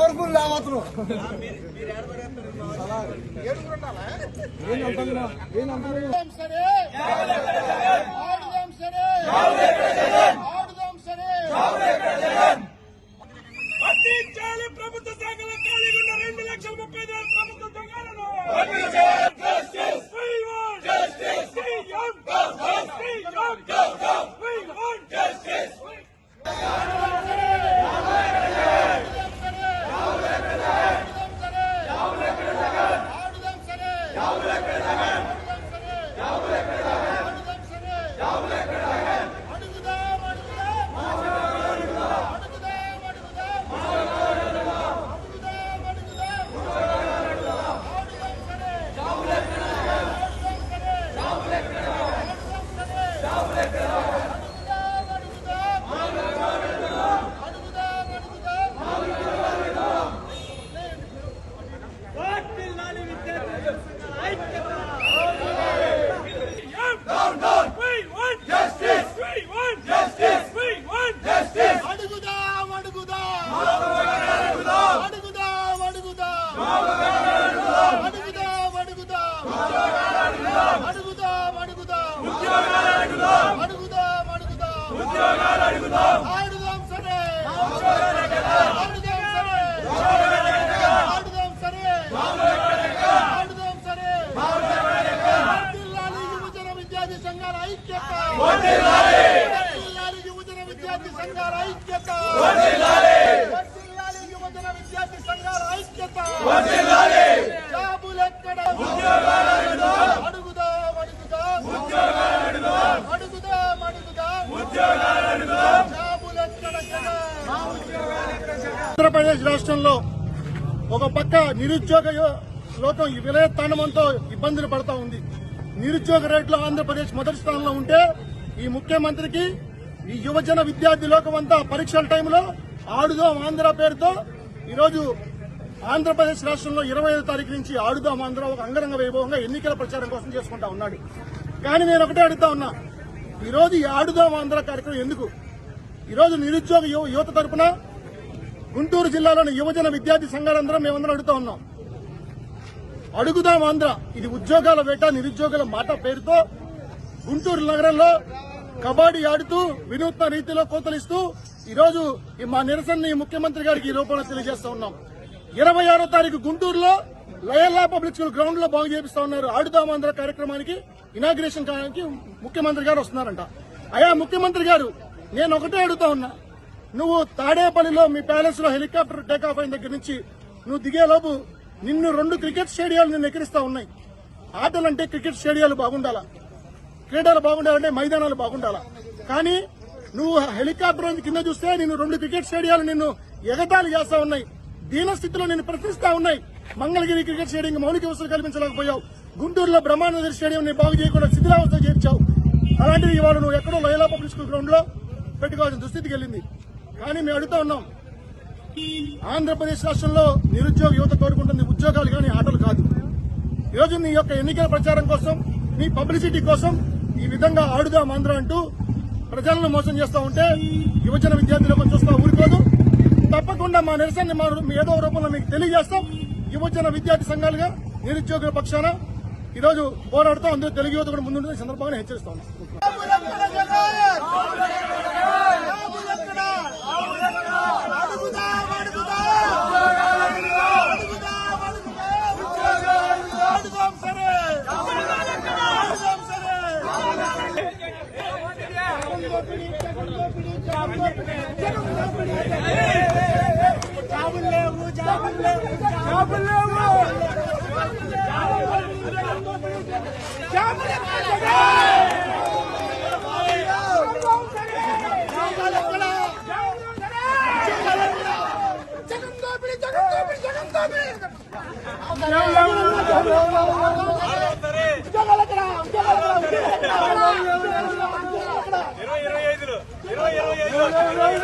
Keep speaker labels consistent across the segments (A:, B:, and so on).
A: Powerful
B: లేవతను. ఏం అంటారు ఏం అంటారు సంఘాల ఐక్యత. వర్ధిల్లాలి యువజన విద్యార్థి సంఘాల ఐక్యత. వర్ధిల్లాలి యువజన విద్యార్థి సంఘాల ఐక్యత. జాబులెక్కడ అడుగుదాం? అడుగుదాం అడుగుదాం? అడుగుదాం? జాబులెక్కడ ఆంధ్రప్రదేశ్ రాష్ట్రంలో ఒక పక్క నిరుద్యోగ లోకం ఈ విలయతాండవంతో ఇబ్బందులు పడతా ఉంది. నిరుద్యోగ రేట్లో ఆంధ్రప్రదేశ్ మొదటి స్థానంలో ఉంటే ఈ ముఖ్యమంత్రికి ఈ యువజన విద్యార్థి లోకమంతా పరీక్షల టైంలో ఆడుదాం ఆంధ్ర పేరుతో. ఈరోజు ఆంధ్రప్రదేశ్ రాష్ట్రంలో ఇరవై తారీఖు నుంచి ఆడుదాం ఆంధ్ర ఒక అంగరంగ వైభవంగా ఎన్నికల ప్రచారం కోసం చేసుకుంటా ఉన్నాడు. కానీ నేను ఒకటే అడుగుతా ఉన్నా ఈరోజు ఈ ఆడుదాం ఆంధ్ర కార్యక్రమం ఎందుకు? ఈరోజు నిరుద్యోగ యువత తరపున గుంటూరు జిల్లాలోని యువజన విద్యార్థి సంఘాలందరం మేమందరం అడుగుతా ఉన్నాం. అడుగుదాం ఆంధ్ర. ఇది ఉద్యోగాల వేట నిరుద్యోగుల మాట పేరుతో గుంటూరు నగరంలో కబడ్డీ ఆడుతూ వినూత్న రీతిలో కోతలిస్తూ ఈరోజు ఈ మా నిరసనని ముఖ్యమంత్రి గారికి ఈ రూపంలో తెలియజేస్తా ఉన్నాం. ఇరవై ఆరో తారీఖు గుంటూరులో లయల్లా పబ్లిక్ స్కూల్ గ్రౌండ్లో బాగు చేపిస్తా ఉన్నారు. ఆడుదాం ఆంధ్ర కార్యక్రమానికి ఇనాగ్రేషన్ కావడానికి ముఖ్యమంత్రి గారు వస్తున్నారంట. అయా ముఖ్యమంత్రి గారు నేను ఒకటే అడుగుతా ఉన్నా. నువ్వు తాడేపల్లిలో మీ ప్యాలెస్లో హెలికాప్టర్ టేకాఫ్ అయిన దగ్గర నుంచి నువ్వు దిగేలోపు నిన్ను రెండు క్రికెట్ స్టేడియాలు నిన్ను ఎక్కిరిస్తా ఉన్నాయి. ఆటలంటే క్రికెట్ స్టేడియాలు బాగుండాలా? క్రీడలు బాగుండాలంటే మైదానాలు బాగుండాలా? కానీ నువ్వు హెలికాప్టర్ కింద చూస్తే నిన్ను రెండు క్రికెట్ స్టేడియాలు నిన్ను ఎగతాళి చేస్తా ఉన్నాయి. దీన స్థితిలో ప్రశ్నిస్తా ఉన్నాయి. మంగళగిరి క్రికెట్ స్టేడియం మౌలిక వసతులు కల్పించలేకపోయావు. గుంటూరులో బ్రహ్మానంద స్టేడియం ని బాగు చేయకుండా శిథిలావస్థ చేర్చావు. అలాంటిది ఇవాళ నువ్వు ఎక్కడో లయలా పబ్లిక్ స్కూల్ గ్రౌండ్లో పెట్టుకోవాల్సిన దుస్థితికి వెళ్ళింది. కానీ మేము అడుగుతా ఉన్నాం ఆంధ్రప్రదేశ్ రాష్ట్రంలో నిరుద్యోగ యువత కోరుకుంటుంది ఉద్యోగాలు కానీ ఆటలు కాదు. ఈరోజు నీ యొక్క ఎన్నికల ప్రచారం కోసం నీ పబ్లిసిటీ కోసం ఈ విధంగా ఆడుదాం ఆంధ్ర అంటూ ప్రజలను మోసం చేస్తూ ఉంటే యువజన విద్యార్థులకు చూస్తా ఊరుకోదు. తప్పకుండా మా నిరసన మా ఏదో రూపంలో మీకు తెలియజేస్తాం. యువజన విద్యార్థి సంఘాలుగా నిరుద్యోగుల పక్షాన ఈరోజు పోరాడుతూ అందరూ తెలుగు యువత కూడా ముందుండే సందర్భంగా హెచ్చరిస్తా ఉన్నాం
C: జాబులు లేవు జాబులు లేవు జాబులు లేవు జాబులు జగన్ జగన్ జగన్ జగన్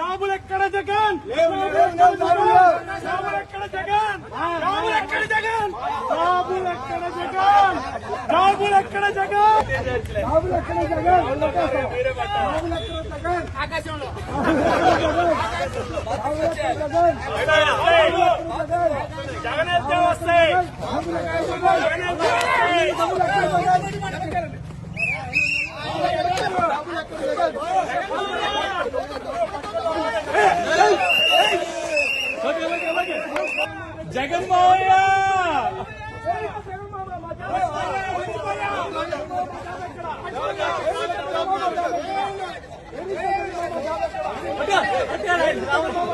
C: జాబులు ఎక్కడ జగన్ జాబులు ఎక్కడ జగన్ జాబులు ఎక్కడ జగన్ జాబులు
B: ఎక్కడ జగన్ జగన్ జాబులు ఎక్కడ జగన్ జాబులు ఎక్కడ జగన్ జాబులు ఎక్కడ జగన్ జగన్ వస్తాయి జగన్ ఎత్తే వస్తాయి జగన్ మావయ్య జగన్